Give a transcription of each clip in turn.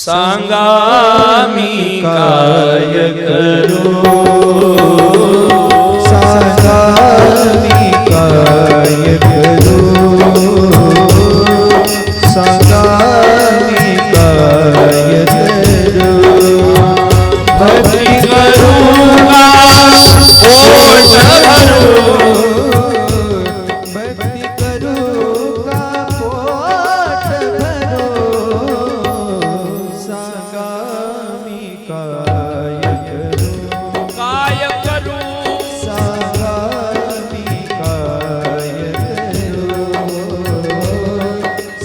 सांगा मी काय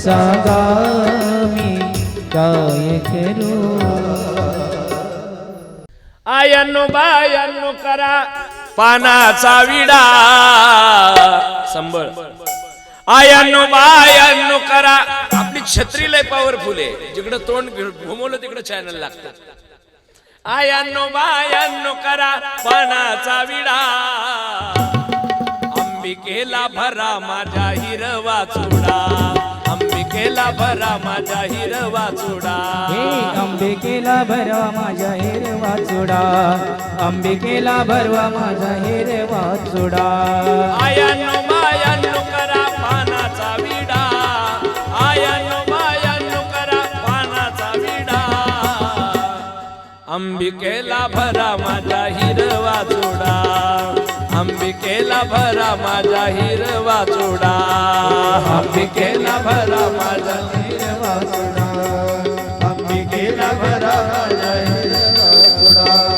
सांगा मी काय करू आयनो बायनो करा पानाचा विडा। संबळ। आयनो बायनो करा। आपली छत्री लय पॉवरफुल आहे. जिकडं तोंड घुमवलं तिकडं चॅनल लागतं आयनो बायनो करा पानाचा विडा। अंबिकेला भरा माझ्या हिरवा चुडा। अंबिकेला भरा माझ्या हिरवा चुडा. अंबिकेला भरवा माझ्या हिरवा चुडा. अंबिकेला भरवा माझा हिरवा चुडा. आयानो मायानो अंबिकेला भरा माझा हिरवा चुडा. अंबिकेला भरा माझा हिरवा चुडा. अंबिकेला भरा माझा हिरवा चुडा. अंबिकेला भरा माझा हिरवा चुडा.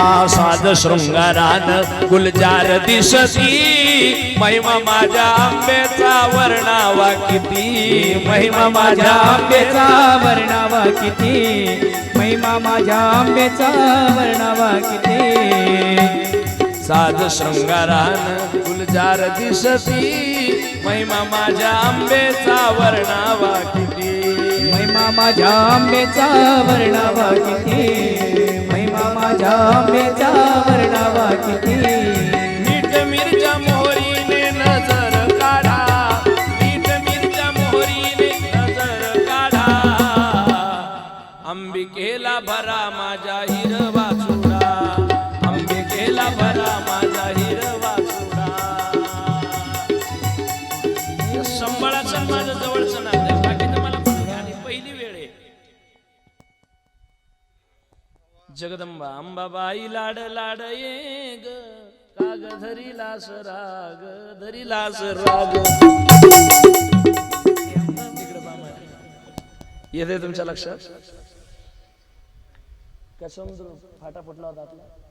आसाद शृंगारान गुलजार दिसती. महिमा माझ्या आंब्याचा वर्णावा किती. महिमा माझ्या माझ्या आंब्याचा वर्णावा किती. महिमा माझ्या आंब्याचा वर्णावा किती. साध शृंगारान गुलजार दिसती. महिमा माझ्या आंबेचा वर्णावा किती. महिमा माझ्या आंबेचा वर्णावा किती. माझ्या आंब्याचा वर्णावा किती? मीठ मिरच्या मोहरीने नजर काढा. मीठ मिरच्या मोहरीने नजर काढा. अंबिकेला भरा माझ्या जगदंबा अंबाबाई लाड लाड ये ग काग धरी लास राग धरी लास राग. येते तुमच्या लक्षात? का फाटा फुटला होता आपला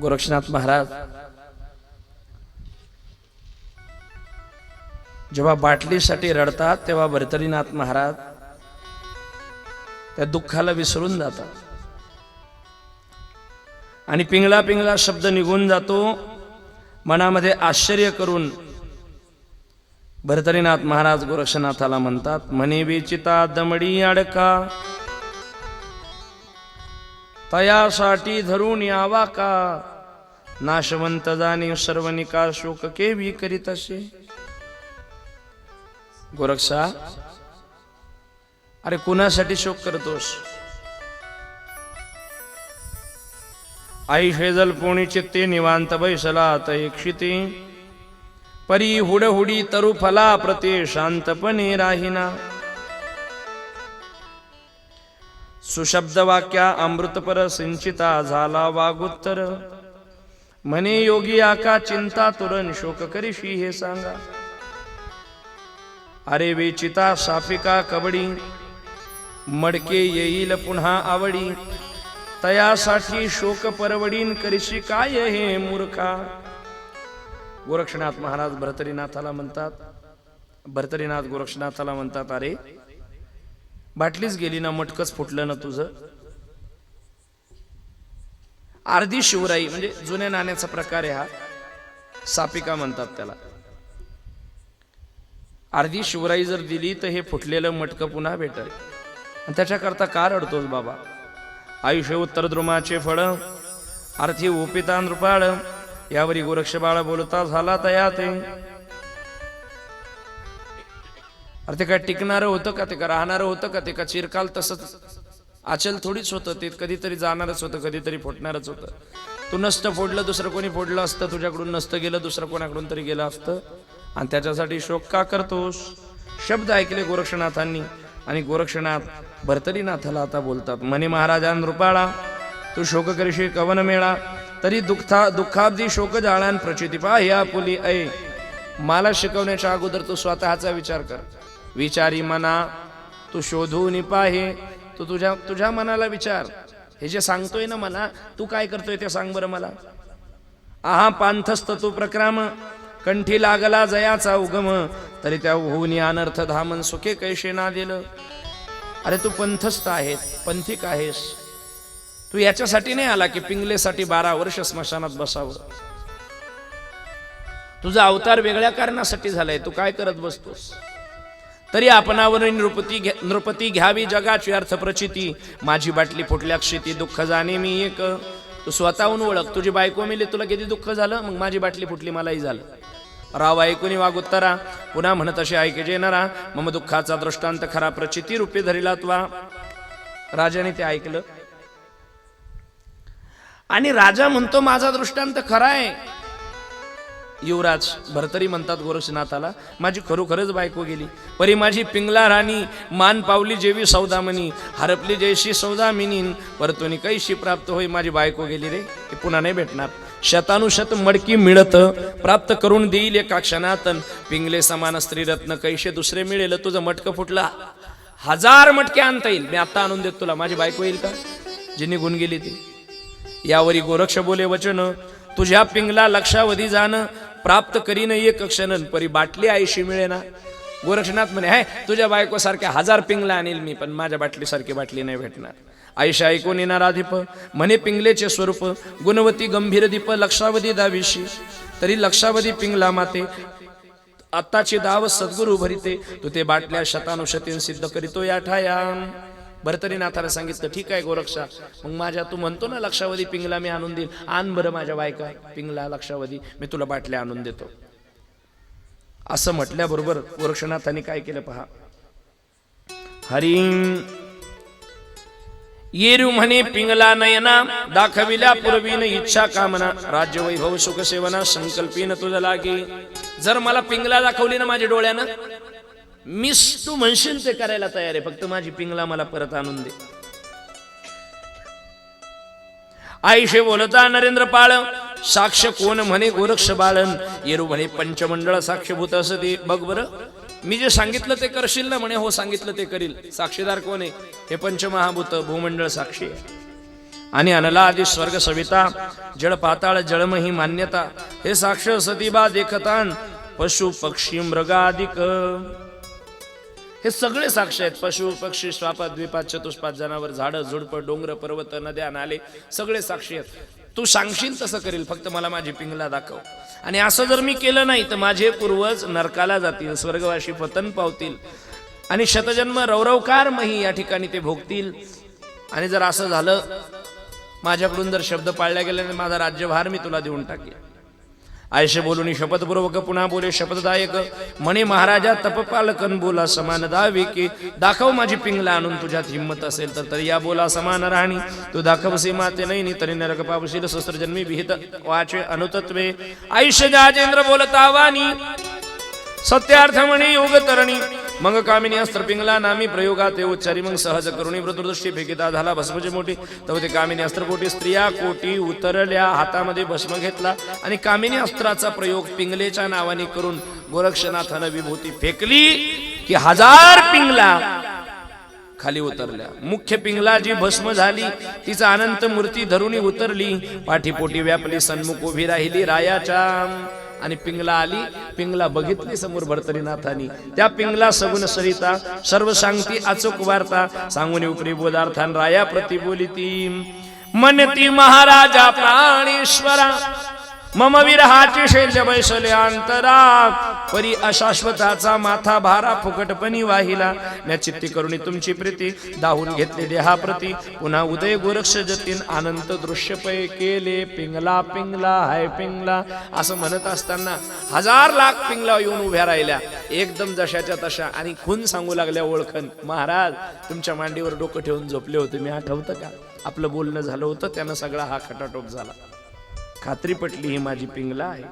गोरक्षनाथ महाराज. जेव्हा बाटलीसाठी रडतात तेव्हा भरतरीनाथ महाराज त्या दुःखाला विसरून जातात. आणि पिंगळा पिंगळा शब्द निघून जातो मनामध्ये आश्चर्य करून भरतरीनाथ महाराज गोरक्षनाथाला म्हणतात म्हणे विचिता दमडी अडका तयासाठी धरून यावा का? नाशवंत जाणे सर्वनिका शोक केवी करीत असे? गोरक्षा अरे कुणासाठी शोक करतोस? आई शेजल पोणी चित्ते निवांत बैसला तैक्षिती परी हुडहुडी तरु फला प्रते शांतपणे राहिना. सुशब्द वाक्या अमृतपर सिंचिता झाला वागुत्तर. म्हणे योगी आका चिंता तुरण शोक करीशी हे सांगा. अरे वेचिता साफिका कबडी मडके येईल पुन्हा आवडी. तयासाठी शोक परवडीन करीशी काय हे मूर्खा. गोरक्षनाथ महाराज भरतरीनाथाला म्हणतात भरतरीनाथ गोरक्षनाथाला म्हणतात अरे बाटलीच गेली ना मटकच फुटलं ना तुझं? अर्धी शिवराई म्हणजे जुन्या नाण्याचा प्रकार आहे हा. सापिका म्हणतात त्याला. अर्धी शिवराई जर दिली तर हे फुटलेलं मटकं पुन्हा भेटल. आणि त्याच्याकरता का रडतोस बाबा? आयुष्य उत्तर द्रुमाचे फळ अर्थी ओपिता नृपाळ यावरी गोरक्ष बाळ बोलता झाला तया ते अरे ते काय टिकणारं होतं का ते का राहणारं होतं का ते का चिरकाल तसंच? आचल थोडीच होतं ते कधीतरी जाणारच होतं कधीतरी फोडणारच होतं. तू नसतं फोडलं दुसरं कोणी फोडलं असतं तुझ्याकडून नसतं गेलं दुसरं कोणाकडून तरी गेलं असतं. आणि त्याच्यासाठी शोक का करतोस? शब्द ऐकले गोरक्षनाथांनी. आणि गोरक्षनाथ भरतरीनाथाला आता बोलतात म्हणे महाराजान रुपाळा तू शोक करशी कवन मेळा तरी दुःखा दुःखाब्दी शोक जाळान प्रचिती पा या पुली ऐ. मला शिकवण्याच्या अगोदर तू स्वतःचा विचार कर. विचारी मना तू शोधून पाहे तू तुझ्या तुझ्या मनाला विचार. हे जे सांगतोय ना मला तू काय करतोय ते सांग बरं मला. आहा पांथस्त तू प्रक्रम कंठी लागला जयाचा उगम तरी त्या होऊनी अनर्थ धामन सुखे कैशे ना दिलं. अरे तू पंथस्थ आहेस पंथिक आहेस. तू याच्यासाठी नाही आला की पिंगलेसाठी बारा वर्ष स्मशानात बसावं. तुझा अवतार वेगळ्या कारणासाठी झालाय तू काय करत बसतोस? तरी आपणावर नृपती घ्या- नृपती घ्यावी जगाची अर्थ प्रचिती माझी बाटली फुटल्या क्षिती दुःख जाणे मी एक. तू स्वतःहून ओळख. तुझी बायको मिली तुला किती दुःख झालं? मग माझी बाटली फुटली मलाही झालं. राव ऐकून वागुत्तरा पुन्हा म्हणत असे ऐके जेणारा मम दुःखाचा दृष्टांत खरा प्रचिती रूपे धरिला त्वा. राजाने ते ऐकलं. आणि राजा म्हणतो माझा दृष्टांत खरा आहे. युवराज भरतरी म्हणतात गोरक्षनाथाला माझी खरोखरच बायको गेली. परी माझी पिंगला राणी मान पावली जेवी सौदामनी हरपली जयशी सौदामिनी परतुनी कैशी प्राप्त होई माझी बायको गेली रे? ती पुन्हा नाही भेटणार. शतानुशत मडकी मिळत प्राप्त करून देईल एका क्षणातन. पिंगले समान स्त्रीरत्न कैशे दुसरे मिळेल? तुझं मटकं फुटला. हजार मटके आणता येईल. मी आता आणून देत तुला. माझी बायको येईल का? जी निघून गेली ती. यावरी गोरक्ष बोले वचन तुझ्या पिंगला लक्षावधी जाणं प्राप्त करीन एक क्षणन परी बाटली आईशी मिळेना. गोरक्षनाथ म्हणे हाय तुझ्या बायको सारख्या हजार पिंगला आणील मी पण माझ्या बाटलीसारखी बाटली नाही भेटणार. आईशा ऐकून येणार अधिप म्हणे पिंगलेचे स्वरूप गुणवती गंभीर दीप लक्षावधी दाविशी. तरी लक्षावधी पिंगला माते आत्ताची दाव सद्गुरु भरिते. तू ते बाटल्या शतानुशतीन सिद्ध करीतो या ठाया भरतरीनाथाला सांगितलं ठीक आहे गोरक्षा मग माझ्या तू म्हणतो ना लक्षावधी पिंगला मी आणून देईल आण बरं माझ्या बायका पिंगला लक्षावधी मी तुला बाटल्या आणून देतो. असं म्हटल्याबरोबर गोरक्षनाथाने काय केलं पहा? हरी येरू म्हणे पिंगला नयना दाखविल्या पूर्वीन इच्छा कामना. राज्य वैभव सुखसेवना संकल्पीन तुझं लागे. जर मला पिंगला दाखवली ना माझ्या डोळ्यानं मिस तू म्हणशील ते करायला तयार आहे फक्त माझी पिंगला मला परत आणून दे. आईशे बोलता नरेंद्र पाळ साक्ष कोण म्हणे गोरक्ष बाळन? येरू म्हणे पंचमंडळ साक्षभूत असं ते बघ बरं मी जे सांगितलं ते करशील ना म्हणे? हो सांगितलं ते करील. साक्षीदार कोण आहे? हे पंचमहाभूत भूमंडळ साक्षी आणि अनला आधी स्वर्ग सविता जळ पाताळ जळम ही मान्यता. हे साक्ष सतीबा देखतान पशु पक्षी मृगादिक. हे सगळे साक्ष आहेत. पशु पक्षी श्वापात द्विपात चतुष्पात जनावर झाडं झुडपं डोंगर पर्वत नद्या नाले सगळे साक्षी आहेत. तू सांगशील तसं करील. फक्त मला माझी पिंगला दाखव. आणि असं जर मी केलं नाही तर माझे पूर्वज नरकाला जातील स्वर्गवाशी पतन पावतील. आणि शतजन्म रौरवकार मही या ठिकाणी ते भोगतील. आणि जर असं झालं माझ्याकडून जर शब्द पाळल्या गेल्याने माझा राज्यभार मी तुला देऊन टाकेल आयशे बोलून शपथपूर्वक पुन्हा बोले शपथदायक. म्हणे महाराजा तपपालकन बोला समान दावे की दाखव माझी पिंगला आणून तुझ्यात हिंमत असेल तर तरी या बोला समान राहणी तू दाखवसे माते नाही तरी नरक पावशील शस्त्र जन्मी विहित वाचे अनुतत्वे. आयुष्य जाजेंद्र बोलता वाणी सत्यार्थ म्हणे योग तरणी मग कामिनी अस्त्र पिंगला नामी प्रयोगा ते उच्चारी मग सहज करुणी वृद्धदृष्टी फेकिता झाला भस्मचे मोठी. तर ते कामिनी अस्त्र कोटी स्त्रिया कोटी उतरल्या हातामध्ये भस्म घेतला आणि कामिनी अस्त्राचा प्रयोग पिंगलेच्या नावाने करून गोरक्षनाथानं विभूती फेकली की हजार पिंगला खाली उतरल्या. मुख्य पिंगला जी भस्म झाली तिचा अनंत मूर्ती धरुणी उतरली पाठीपोटी व्यापली सन्मुख उभी राहिली रायाच्या. आणि पिंगला आली पिंगला बघितली समोर भरतरीनाथानी. त्या पिंगला सगुण सरिता सर्व सांगती अचूक वार्ता. सांगून उपरी बोधार्थान राया प्रति बोलिती मनती महाराजा प्राणेश्वरा मम विरहाची शैल्य बैसले अंतरा परी अशाश्वताचा माथा भारा फुकटपणी वाहिला. म्या चित्ती करुणी तुमची प्रीती दाहून घेतले देहाप्रती. पुन्हा उदय गोरक्ष जतीन अनंत दृश्य पै केले. पिंगला पिंगला हाय पिंगला. असं म्हणत असताना हजार लाख पिंगला येऊन उभ्या राहिल्या. एकदम जशाच्या तशा आणि खून सांगू लागल्या ओळखन. महाराज तुमच्या मांडीवर डोकं ठेवून झोपले होते. मी आठवतं का? आपलं बोलणं झालं होतं त्यानं सगळा हा खटाटोप झाला. खात्री पटली ही माझी पिंगला आहे.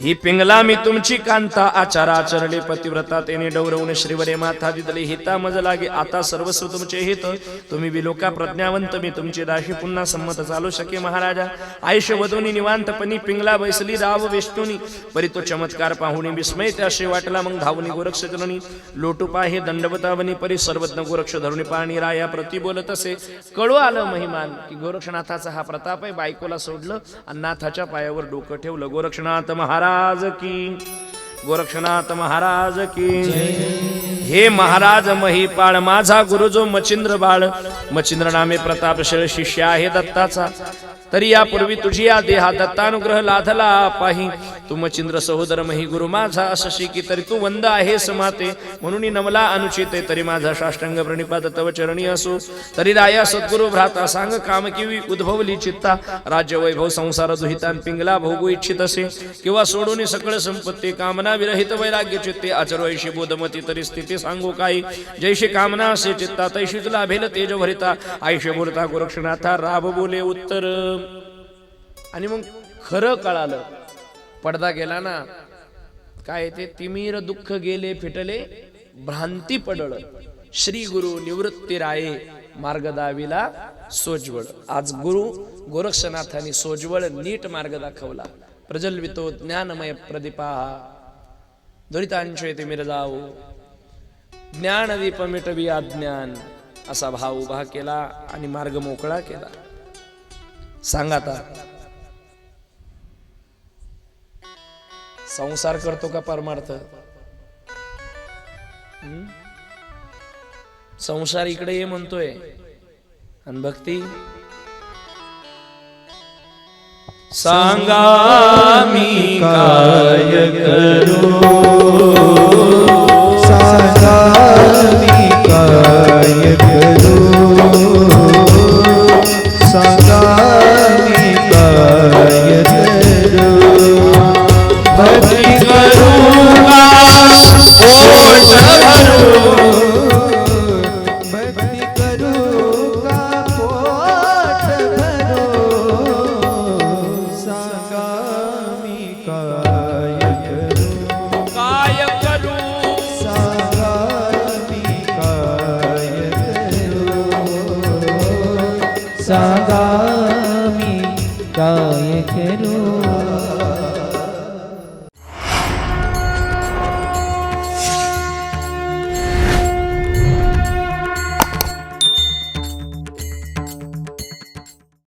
ही पिंगला मी तुमची कांता आचारा आचरले पतिव्रता तेने डौरवून श्रीवरे माथा दिदले हिता मज लागे. आता सर्वस्व तुमचे हित. तुम्ही विलोका प्रज्ञावंत मी तुमची दाशी पुन्हा संमत चालू शके महाराजा. आयुष्य वधूनी निवांतपणी पिंगला बैसली राव विष्णुनी. परी तो चमत्कार पाहुणी विस्मय त्याशी वाटला मग धावणी गोरक्ष जननी लोटुपा हे दंडवतावनी परी सर्वज्ञ गोरक्ष धरुणी पाणी राया प्रति बोलत असे. कळू आलं महिमान की गोरक्षनाथाचा हा प्रताप आहे. बायकोला सोडलं आणि नाथाच्या पायावर डोकं ठेवलं. गोरक्षनाथ महाराज की. गोरक्षनाथ महाराज की. हे महाराज महिपाळ माझा गुरु जो मचिंद्र बाळ. मचिंद्र नामे प्रतापशील शिष्य आहे दत्ताचा. तरी यापूर्वी तुझी या देहा दत्तानुग्रह लाधला पाही. तू मचिंद्र सहोदर मही गुरु माझा असशी की तरी तू वंद आहेस माते. म्हणून नमला अनुचिते तरी माझा साष्टांग प्रणिपात तव चरणी असो. तरी राया सद्गुरु भ्राता सांग काम किवी उद्भवली चित्ता. राज्य वैभव संसार दुहितान पिंगला भोगू इच्छित असे. किंवा सोडून सकळ संपत्ती कामना विरहित वैराग्य चित्ते. आचरवैशी बोधमती तरी स्थिती सांगू काही. जैशी कामना असे चित्ता तैशी तुला भेल तेज भरिता आयुष्य बोलता गोरक्षनाथा राब बोले उत्तर. आणि मग खरं कळालं. पडदा गेला ना काय ते तिमीर दुःख गेले फिटले भ्रांती पडळ श्री गुरु निवृत्ती राये मार्गदाविला सोजवळ. आज गुरु गोरक्षनाथांनी सोजवळ नीट मार्ग दाखवला. प्रजल्वितो ज्ञानमय प्रदीपा. दुरितांशय तिमीर जाऊ. ज्ञानदीप मिटवी अज्ञान असा भाव उभा केला आणि मार्ग मोकळा केला. सांग आता. संसार करतो का परमार्थ? संसार इकडे ये म्हणतोय. आणि भक्ती? सांगा मी काय करू?